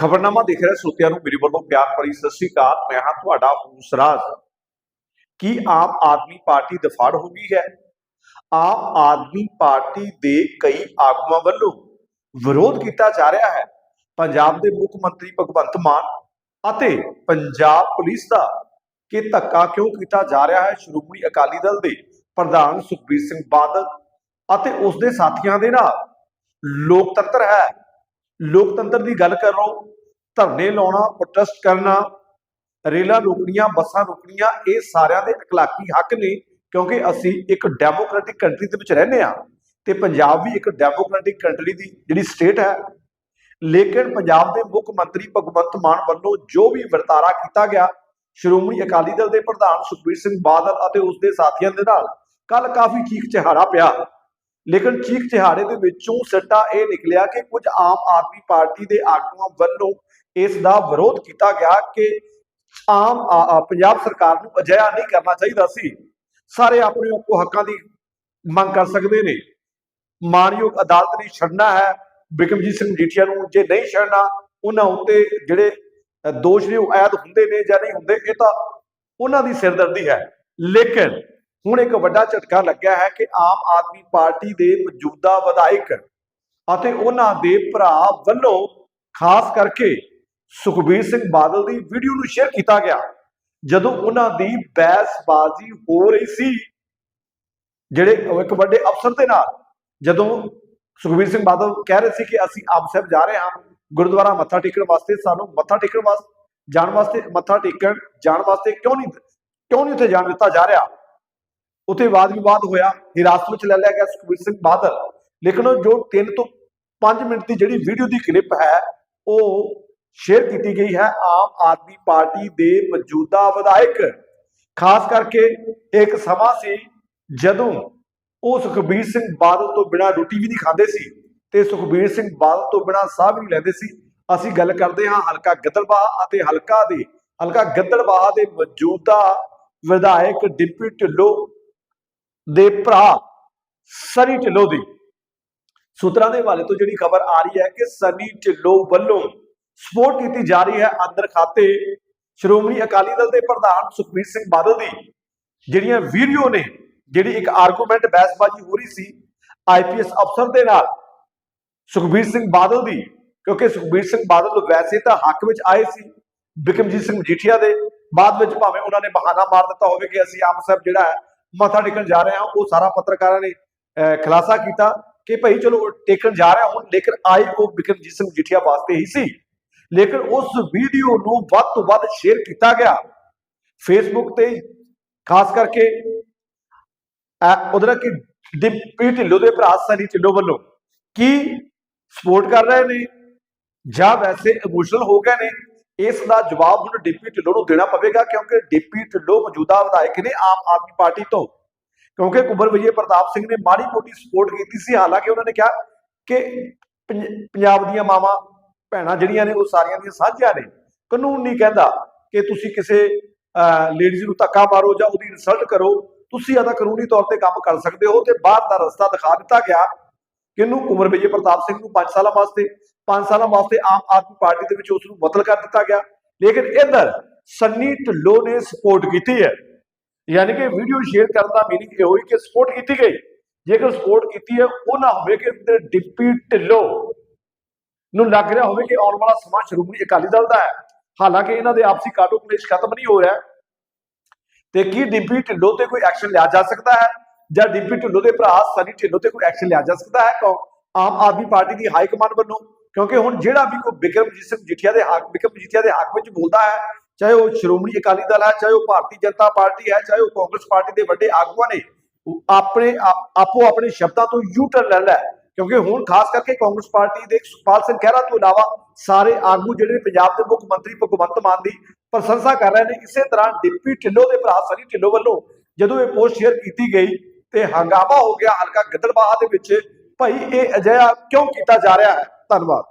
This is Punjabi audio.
ਖਬਰਨਾਮਾ ਦੇਖ ਰਹੇ ਸੋਤਿਆਂ ਨੂੰ, ਮੇਰੇ ਵੱਲੋਂ ਪਿਆਰ ਭਰੀ ਸਤਿ ਸ੍ਰੀ ਅਕਾਲ। ਮੈਂ ਹਾਂ ਤੁਹਾਡਾ ਹੂਸਰਾਜ। ਕੀ ਆਮ ਆਦਮੀ ਪਾਰਟੀ ਦਫਾੜ ਹੋ ਗਈ ਹੈ? ਆਮ ਆਦਮੀ ਪਾਰਟੀ ਦੇ ਕਈ ਆਗੂਆਂ ਵੱਲੋਂ ਵਿਰੋਧ ਕੀਤਾ ਜਾ ਰਿਹਾ ਹੈ। ਪੰਜਾਬ ਦੇ ਮੁੱਖ ਮੰਤਰੀ ਭਗਵੰਤ ਮਾਨ ਅਤੇ ਪੰਜਾਬ ਪੁਲਿਸ ਦਾ ਕਿ ਧੱਕਾ ਕਿਉਂ ਕੀਤਾ ਜਾ ਰਿਹਾ ਹੈ? ਸ਼੍ਰੋਮਣੀ ਅਕਾਲੀ ਦਲ ਦੇ ਪ੍ਰਧਾਨ ਸੁਖਬੀਰ ਸਿੰਘ ਬਾਦਲ ਅਤੇ ਉਸ ਦੇ ਸਾਥੀਆਂ ਦੇ ਨਾਲ ਲੋਕਤੰਤਰ ਹੈ। ਲੋਕਤੰਤਰ ਦੀ ਗੱਲ ਕਰੋ ਧਰਨੇ ਲਾਉਣਾ ਪ੍ਰੋਟੈਸਟ ਕਰਨਾ, ਰੇਲਾਂ ਰੋਕਣੀਆਂ, ਬੱਸਾਂ ਰੋਕਣੀਆਂ, ਇਹ ਸਾਰਿਆਂ ਦੇ ਇਕਲਾਕੀ ਹੱਕ ਨੇ, ਕਿਉਂਕਿ ਅਸੀਂ ਇੱਕ ਡੈਮੋਕ੍ਰੈਟਿਕ ਕੰਟਰੀ ਦੇ ਵਿੱਚ ਰਹਿੰਦੇ ਆ ਤੇ ਪੰਜਾਬ ਵੀ ਇੱਕ ਡੈਮੋਕ੍ਰੈਟਿਕ ਕੰਟਰੀ ਦੀ ਜਿਹੜੀ ਸਟੇਟ ਹੈ। ਲੇਕਿਨ ਪੰਜਾਬ ਦੇ ਮੁੱਖ ਮੰਤਰੀ ਭਗਵੰਤ ਮਾਨ ਵੱਲੋਂ ਜੋ ਵੀ ਵਰਤਾਰਾ ਕੀਤਾ ਗਿਆ, ਸ਼੍ਰੋਮਣੀ ਅਕਾਲੀ ਦਲ ਦੇ ਪ੍ਰਧਾਨ ਸੁਖਬੀਰ ਸਿੰਘ ਬਾਦਲ ਅਤੇ ਉਸਦੇ ਸਾਥੀਆਂ ਦੇ ਨਾਲ ਕੱਲ ਕਾਫੀ ਠੀਕ ਚਹਾਰਾ ਪਿਆ। ਲੇਕਿਨ ਚੀਖ ਚਿਹਾੜੇ ਦੇ ਵਿੱਚੋਂ ਸੱਟਾ ਇਹ ਨਿਕਲਿਆ ਕਿ ਕੁਝ ਆਮ ਆਦਮੀ ਪਾਰਟੀ ਦੇ ਆਗੂਆਂ ਵੱਲੋਂ ਇਸ ਦਾ ਵਿਰੋਧ ਕੀਤਾ ਗਿਆ ਕਿ ਆਮ ਪੰਜਾਬ ਸਰਕਾਰ ਨੂੰ ਅਜਿਹਾ ਨਹੀਂ ਕਰਨਾ ਚਾਹੀਦਾ ਸੀ। ਸਾਰੇ ਆਪਣੇ ਆਪੋ ਹੱਕਾਂ ਦੀ ਮੰਗ ਕਰ ਸਕਦੇ ਨੇ। ਮਾਨਯੋਗ ਅਦਾਲਤ ਨੇ ਛੱਡਣਾ ਹੈ। ਬਿਕਮਜੀਤ ਸਿੰਘ ਮਜੀਠੀਆ ਨੂੰ ਜੇ ਨਹੀਂ ਛੱਡਣਾ, ਉਹਨਾਂ ਉੱਤੇ ਜਿਹੜੇ ਦੋਸ਼ ਨੇ ਉਹ ਆਇਦ ਹੁੰਦੇ ਨੇ ਜਾਂ ਨਹੀਂ ਹੁੰਦੇ, ਇਹ ਤਾਂ ਉਹਨਾਂ ਦੀ ਸਿਰਦਰਦੀ ਹੈ। ਲੇਕਿਨ ਹੁਣ ਇੱਕ ਵੱਡਾ ਝਟਕਾ ਲੱਗਿਆ ਹੈ ਕਿ ਆਮ ਆਦਮੀ ਪਾਰਟੀ ਦੇ ਮੌਜੂਦਾ ਵਿਧਾਇਕ ਅਤੇ ਉਹਨਾਂ ਦੇ ਭਰਾ ਵੱਲੋਂ ਖਾਸ ਕਰਕੇ ਸੁਖਬੀਰ ਸਿੰਘ ਬਾਦਲ ਦੀ ਵੀਡੀਓ ਨੂੰ ਸ਼ੇਅਰ ਕੀਤਾ ਗਿਆ। ਜਦੋਂ ਉਹਨਾਂ ਦੀ ਬਹਿਸਬਾਜ਼ੀ ਹੋ ਰਹੀ ਸੀ, ਜਿਹੜੇ ਇੱਕ ਵੱਡੇ ਅਫਸਰ ਦੇ ਨਾਲ, ਜਦੋਂ ਸੁਖਬੀਰ ਸਿੰਘ ਬਾਦਲ ਕਹਿ ਰਹੇ ਸੀ ਕਿ ਅਸੀਂ ਆਪ ਸਾਹਿਬ ਜਾ ਰਹੇ ਹਾਂ, ਗੁਰਦੁਆਰਾ ਮੱਥਾ ਟੇਕਣ ਵਾਸਤੇ ਸਾਨੂੰ ਮੱਥਾ ਟੇਕਣ ਵਾਸਤੇ ਜਾਣ ਵਾਸਤੇ, ਮੱਥਾ ਟੇਕਣ ਜਾਣ ਵਾਸਤੇ ਕਿਉਂ ਨਹੀਂ ਕਿਉਂ ਨਹੀਂ ਉੱਥੇ ਜਾਣ ਦਿੱਤਾ ਜਾ ਰਿਹਾ? ਉੱਥੇ ਵਾਦ ਵਿਵਾਦ ਹੋਇਆ। ਹਿਰਾਸਤ ਵਿੱਚ ਲੈ ਲਿਆ ਗਿਆ ਸੁਖਬੀਰ ਸਿੰਘ ਬਾਦਲ। ਲੇਕਿਨ ਉਹ ਜੋ 3 ਤੋਂ 5 ਮਿੰਟ ਦੀ ਜਿਹੜੀ ਵੀਡੀਓ ਦੀ ਕਲਿੱਪ ਹੈ, ਉਹ ਸ਼ੇਅਰ ਕੀਤੀ ਗਈ ਹੈ। ਆਮ ਆਦਮੀ ਪਾਰਟੀ ਦੇ ਮੌਜੂਦਾ ਵਿਧਾਇਕ। ਖਾਸ ਕਰਕੇ ਇੱਕ ਸਮਾਂ ਸੀ ਜਦੋਂ ਉਹ ਸੁਖਬੀਰ ਸਿੰਘ ਬਾਦਲ ਤੋਂ ਬਿਨਾਂ ਰੋਟੀ ਵੀ ਨਹੀਂ ਖਾਂਦੇ ਸੀ ਤੇ ਸੁਖਬੀਰ ਸਿੰਘ ਬਾਦਲ ਤੋਂ ਬਿਨਾਂ ਸਾਹ ਵੀ ਨਹੀਂ ਲੈਂਦੇ ਸੀ। ਅਸੀਂ ਗੱਲ ਕਰਦੇ ਹਾਂ ਹਲਕਾ ਗਿੱਦੜਬਾਹਾ ਅਤੇ ਹਲਕਾ ਦੇ ਹਲਕਾ ਗਿੱਦੜਬਾਹਾ ਦੇ ਮੌਜੂਦਾ ਵਿਧਾਇਕ ਡਿੰਪੀ ਢਿੱਲੋਂ ਦੇ ਭਰਾ ਸਨੀ ਢਿੱਲੋਂ ਦੀ। ਸੂਤਰਾਂ ਦੇ ਹਵਾਲੇ ਤੋਂ ਜਿਹੜੀ ਖਬਰ ਆ ਰਹੀ ਹੈ ਕਿ ਸਨੀ ਢਿੱਲੋਂ ਵੱਲੋਂ ਸਪੋਰਟ ਕੀਤੀ ਜਾ ਰਹੀ ਹੈ ਅੰਦਰ ਖਾਤੇ ਸ਼੍ਰੋਮਣੀ ਅਕਾਲੀ ਦਲ ਦੇ ਪ੍ਰਧਾਨ ਸੁਖਬੀਰ ਸਿੰਘ ਬਾਦਲ ਦੀ। ਜਿਹੜੀਆਂ ਵੀਡੀਓ ਨੇ, ਜਿਹੜੀ ਇੱਕ ਆਰਗੂਮੈਂਟ ਬਹਿਸਬਾਜ਼ੀ ਹੋ ਰਹੀ ਸੀ ਆਈਪੀਐਸ ਅਫਸਰ ਦੇ ਨਾਲ ਸੁਖਬੀਰ ਸਿੰਘ ਬਾਦਲ ਦੀ, ਕਿਉਂਕਿ ਸੁਖਬੀਰ ਸਿੰਘ ਬਾਦਲ ਵੈਸੇ ਤਾਂ ਹੱਕ ਵਿੱਚ ਆਏ ਸੀ ਬਿਕਮਜੀਤ ਸਿੰਘ ਮਜੀਠੀਆ ਦੇ। ਬਾਅਦ ਵਿੱਚ ਭਾਵੇਂ ਉਹਨਾਂ ਨੇ ਬਹਾਨਾ ਮਾਰ ਦਿੱਤਾ ਹੋਵੇ ਕਿ ਅਸੀਂ ਆਪ ਸਾਹਿਬ ਜਿਹੜਾ ਹੈ ਮੱਥਾ ਟੇਕਣ ਜਾ ਰਹੇ ਹਾਂ ਉਹ ਸਾਰਾ ਪੱਤਰਕਾਰਾਂ ਨੇ ਅਹ, ਕੀਤਾ ਕਿ ਭਾਈ ਚਲੋ ਟੇਕਣ ਜਾ ਰਹੇ ਹੁਣ ਲੇਕਿਨ ਆਏ ਉਹ ਬਿਕਰਮਜੀਤ ਸਿੰਘ ਮਜੀਠੀਆ ਵਾਸਤੇ ਹੀ ਸੀ। ਲੇਕਿਨ ਉਸ ਵੀਡੀਓ ਨੂੰ ਵੱਧ ਤੋਂ ਵੱਧ ਸ਼ੇਅਰ ਕੀਤਾ ਗਿਆ। ਫੇਸਬੁੱਕ ਤੇ ਖਾਸ ਕਰਕੇ ਉਹਦਾ ਕਿ ਡਿਪਟੀ ਢਿੱਲੋਂ ਦੇ ਭਰਾ ਸਨੀ ਢਿੱਲੋਂ ਵੱਲੋਂ ਕੀ ਸਪੋਰਟ ਕਰ ਰਹੇ ਨੇ ਜਾਂ ਵੈਸੇ ਇਮੋਸ਼ਨਲ ਹੋ ਗਏ ਨੇ ਇਸ ਦਾ ਜਵਾਬ ਹੁਣ ਡਿਪਟੀ ਢਿੱਲੋਂ ਨੂੰ ਦੇਣਾ ਪਵੇਗਾ ਕਿਉਂਕਿ ਡਿਪਟੀ ਢਿੱਲੋਂ ਮੌਜੂਦਾ ਵਿਧਾਇਕ ਨੇ ਆਮ ਆਦਮੀ ਪਾਰਟੀ ਤੋਂ। ਕਿਉਂਕਿ ਕੁੰਵਰ ਵਿਜੇ ਪ੍ਰਤਾਪ ਸਿੰਘ ਨੇ ਮਾੜੀ ਮੋਟੀ ਸਪੋਰਟ ਕੀਤੀ ਸੀ। ਹਾਲਾਂਕਿ ਉਹਨਾਂ ਨੇ ਕਿਹਾ ਕਿ ਪੰਜਾਬ ਦੀਆਂ ਮਾਵਾਂ, ਭੈਣਾਂ ਜਿਹੜੀਆਂ ਨੇ ਉਹ ਸਾਰੀਆਂ ਦੀਆਂ ਸਾਂਝੀਆਂ ਨੇ। ਕਾਨੂੰਨ ਨਹੀਂ ਕਹਿੰਦਾ ਕਿ ਤੁਸੀਂ ਕਿਸੇ ਲੇਡੀਜ਼ ਨੂੰ ਧੱਕਾ ਮਾਰੋ ਜਾਂ ਉਹਦੀ ਇਨਸਲਟ ਕਰੋ। ਤੁਸੀਂ ਆਦਾ ਕਾਨੂੰਨੀ ਤੌਰ ਤੇ ਕੰਮ ਕਰ ਸਕਦੇ ਹੋ ਤੇ ਬਾਹਰ ਦਾ ਰਸਤਾ ਦਿਖਾ ਦਿੱਤਾ ਗਿਆ। ਕਿ ਇਹਨੂੰ ਕੁੰਵਰ ਵਿਜੇ ਪ੍ਰਤਾਪ ਸਿੰਘ ਨੂੰ 5 ਸਾਲਾਂ ਵਾਸਤੇ 5 ਸਾਲਾਂ ਵਾਸਤੇ ਆਮ ਆਦਮੀ ਪਾਰਟੀ ਦੇ ਵਿੱਚ ਉਸ ਨੂੰ ਬਦਲ ਕਰ ਦਿੱਤਾ ਗਿਆ। ਲੇਕਿਨ ਇੱਧਰ ਸੰਨੀ ਢਿੱਲੋਂ ਨੇ ਸਪੋਰਟ ਕੀਤੀ ਹੈ। ਯਾਨੀ ਕਿ ਵੀਡੀਓ ਸ਼ੇਅਰ ਕਰਨ ਦਾ ਮੀਨਿੰਗ ਇਹ ਹੋਈ ਕਿ ਸਪੋਰਟ ਕੀਤੀ ਗਈ। ਜੇਕਰ ਸਪੋਰਟ ਕੀਤੀ ਹੈ, ਉਹ ਨਾ ਹੋਵੇ ਕਿ ਤੇ ਡਿਪਟੀ ਢਿੱਲੋਂ ਨੂੰ ਲੱਗ ਰਿਹਾ ਹੋਵੇ ਕਿ ਆਉਣ ਵਾਲਾ ਸਮਾਂ ਸ਼੍ਰੋਮਣੀ ਅਕਾਲੀ ਦਲ ਦਾ ਹੈ। ਹਾਲਾਂਕਿ ਇਹਨਾਂ ਦੇ ਆਪਸੀ ਕਾਟੋ ਕਲੇਸ਼ ਖਤਮ ਨਹੀਂ ਹੋ ਰਿਹਾ। ਤੇ ਕੀ ਡਿਪਟੀ ਢਿੱਲੋਂ ਤੇ ਕੋਈ ਐਕਸ਼ਨ ਲਿਆ ਜਾ ਸਕਦਾ ਹੈ? ਜਾਂ ਡਿਪਟੀ ਢਿੱਲੋਂ ਦੇ ਭਰਾ ਸਨੀ ਢਿੱਲੋਂ ਤੇ ਕੋਈ ਐਕਸ਼ਨ ਲਿਆ ਜਾ ਸਕਦਾ ਹੈ? ਕੌ ਆਮ ਆਦਮੀ ਪਾਰਟੀ ਦੀ ਹਾਈ ਕਮਾਂਡ ਵੱਲੋਂ। ਕਿਉਂਕਿ ਹੁਣ ਜਿਹੜਾ ਵੀ ਕੋਈ ਬਿਕਰਮਜੀਤ ਸਿੰਘ ਜੀਠੀਆ ਦੇ ਹੱਕ ਬਿਕਰਮਜੀਤ ਦੇ ਹੱਕ ਵਿੱਚ ਬੋਲਦਾ ਹੈ, ਚਾਹੇ ਉਹ ਸ਼੍ਰੋਮਣੀ ਅਕਾਲੀ ਦਲ ਹੈ, ਚਾਹੇ ਉਹ ਭਾਰਤੀ ਜਨਤਾ ਪਾਰਟੀ ਹੈ, ਚਾਹੇ ਉਹ ਕਾਂਗਰਸ ਪਾਰਟੀ ਦੇ ਵੱਡੇ ਆਗੂਆਂ ਨੇ ਆਪਣੇ ਆਪੋ ਆਪਣੇ ਸ਼ਬਦਾਂ ਤੋਂ ਯੂ ਟਰਨ ਲੈ ਲੈ। ਕਿਉਂਕਿ ਹੁਣ ਖਾਸ ਕਰਕੇ ਕਾਂਗਰਸ ਪਾਰਟੀ ਦੇ ਸੁਖਪਾਲ ਸਿੰਘ ਖਹਿਰਾ ਤੋਂ ਇਲਾਵਾ ਸਾਰੇ ਆਗੂ ਜਿਹੜੇ ਨੇ ਪੰਜਾਬ ਦੇ ਮੁੱਖ ਮੰਤਰੀ ਭਗਵੰਤ ਮਾਨ ਦੀ ਪ੍ਰਸ਼ੰਸਾ ਕਰ ਰਹੇ ਨੇ, ਇਸੇ ਤਰ੍ਹਾਂ ਡਿਪਟੀ ਢਿੱਲੋਂ ਦੇ ਭਰਾ ਸਨੀ ਢਿੱਲੋਂ ਵੱਲੋਂ ਜਦੋਂ ਇਹ ਪੋਸਟ ਸ਼ੇਅਰ ਕੀਤੀ ਗਈ ਤੇ ਹੰਗਾਮਾ ਹੋ ਗਿਆ, ਹਲਕਾ ਗਿੱਦੜਬਾਹਾ ਦੇ ਵਿੱਚ। ਭਾਈ, ਇਹ ਅਜਿਹਾ ਕਿਉਂ ਕੀਤਾ ਜਾ ਰਿਹਾ ਹੈ? ਧੰਨਵਾਦ।